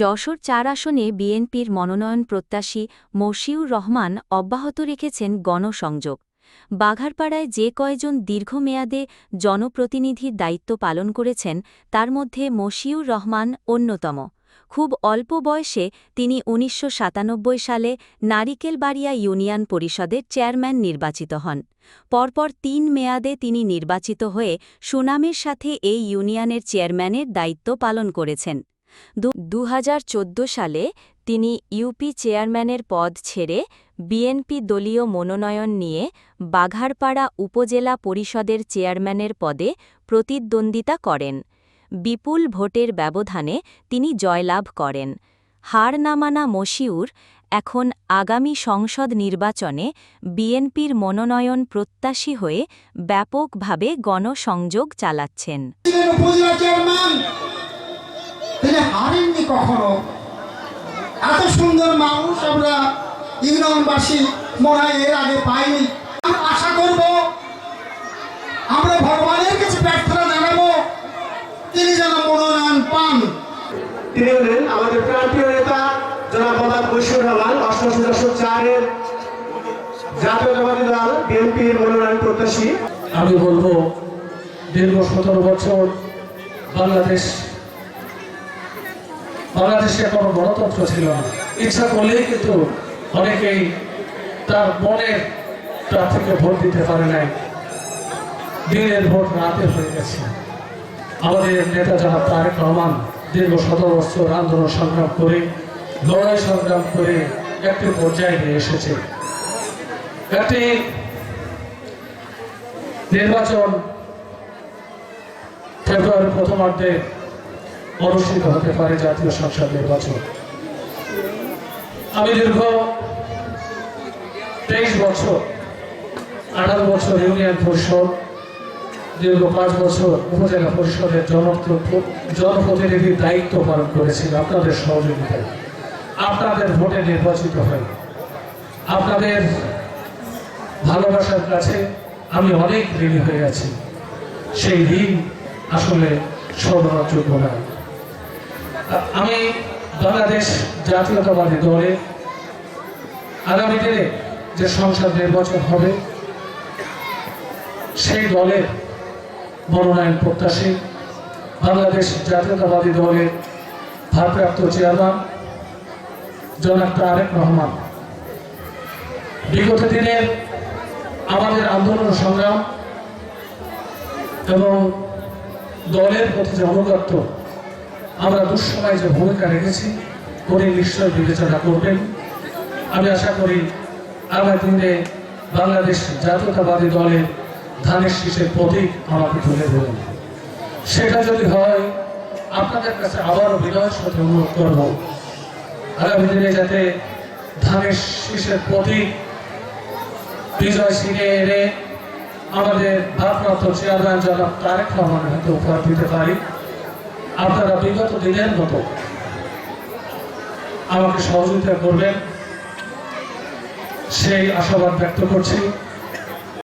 যশোর চার আসনে বিএনপির মনোনয়ন প্রত্যাশী মশিউর রহমান অব্যাহত রেখেছেন গণসংযোগ। বাঘারপাড়ায় যে কয়জন দীর্ঘমেয়াদে জনপ্রতিনিধির দায়িত্ব পালন করেছেন, তার মধ্যে মশিউর রহমান অন্যতম। খুব অল্প বয়সে তিনি উনিশশো সাতানব্বই সালে নারিকেলবাড়িয়া ইউনিয়ন পরিষদের চেয়ারম্যান নির্বাচিত হন। পরপর তিন মেয়াদে তিনি নির্বাচিত হয়ে সুনামের সাথে এই ইউনিয়নের চেয়ারম্যানের দায়িত্ব পালন করেছেন। দু হাজার চোদ্দ সালে তিনি ইউপি চেয়ারম্যানের পদ ছেড়ে বিএনপি দলীয় মনোনয়ন নিয়ে বাঘারপাড়া উপজেলা পরিষদের চেয়ারম্যানের পদে প্রতিদ্বন্দ্বিতা করেন। বিপুল ভোটের ব্যবধানে তিনি জয়লাভ করেন। হার নামানা মশিউর এখন আগামী সংসদ নির্বাচনে বিএনপির মনোনয়ন প্রত্যাশী হয়ে ব্যাপকভাবে গণসংযোগ চালাচ্ছেন। তিনি হারেননি কখনো? এত সুন্দর মানুষ আমরা ইউনিয়নবাসী মনে হয় এর আগে পাইনি। আমরা আশা করব আমরা ভগবানের কাছে প্রার্থনা জানাব তিনি যেন মনোনয়ন পান। তিনি হলেন আমাদের প্রান্তীয় নেতা জনাব মোহাম্মদ বশির রহমান অষ্টআশি দশক চারের জাতীয়তাবাদী দল বিএনপির মনোনয়ন প্রত্যাশী। আমি বলব দীর্ঘ সতেরো বছর বাংলাদেশ বাংলাদেশে কোনো গণতন্ত্র ছিল না। ইচ্ছা করলেই কিন্তু অনেকেই তার মনের প্রার্থীকে ভোট দিতে পারে নাই। দিনের ভোট রাতে হয়ে গেছে। আমাদের নেতা জনাব তারেক রহমান দীর্ঘ সতেরো বছর আন্দোলন সংগ্রাম করে, লড়াই সংগ্রাম করে একটি পর্যায়ে নিয়ে এসেছে। একটি নির্বাচন ফেব্রুয়ারি প্রথমার্ধে অনুষ্ঠিত হতে পারে জাতীয় সংসদ নির্বাচন। আমি দীর্ঘ তেইশ বছর, আঠারো বছর ইউনিয়ন পরিষদ, দীর্ঘ পাঁচ বছর উপজেলা পরিষদের জনপ্র- জনপ্রতিনিধির দায়িত্ব পালন করেছি আপনাদের সহযোগিতায়। আপনাদের ভোটে নির্বাচিত হয়। আপনাদের ভালোবাসার কাছে আমি অনেক ঋণী হয়ে আছি। সেই ঋণ আসলে যোগ্য নয়। আমি বাংলাদেশ জাতীয়তাবাদী দলে আগামী দিনে যে সংসদ নির্বাচন হবে, সেই দলের মনোনয়ন প্রত্যাশী বাংলাদেশ জাতীয়তাবাদী দলের ভারপ্রাপ্ত চেয়ারম্যান জনাব তারেক রহমান। বিগত দিনের আমাদের আন্দোলন সংগ্রাম এবং দলের প্রতি যে অনুগত্য আমরা দুঃসময় যে ভূমিকা রেখেছি উনি নিশ্চয় বিবেচনা করবেন। আমি আশা করি আগামী দিনে বাংলাদেশ জাতীয়তাবাদী দলের ধানের শীষের প্রতীক আমাকে তুলে দেবেন সেটা যদি হয়, আপনাদের কাছে আবারও বিনয়ের সাথে অনুরোধ করব। আগামী দিনে যাতে ধানের শীষের প্রতীক বিজয় সিংহে এনে আমাদের ভারপ্রাপ্ত চেয়ারম্যান জনাব তারেক রহমানের হাতে উপহার দিতে পারি। আপনারা বিগত দিনের মতো আমাকে সহযোগিতা করবেন। সেই আশাবাদ ব্যক্ত করছি।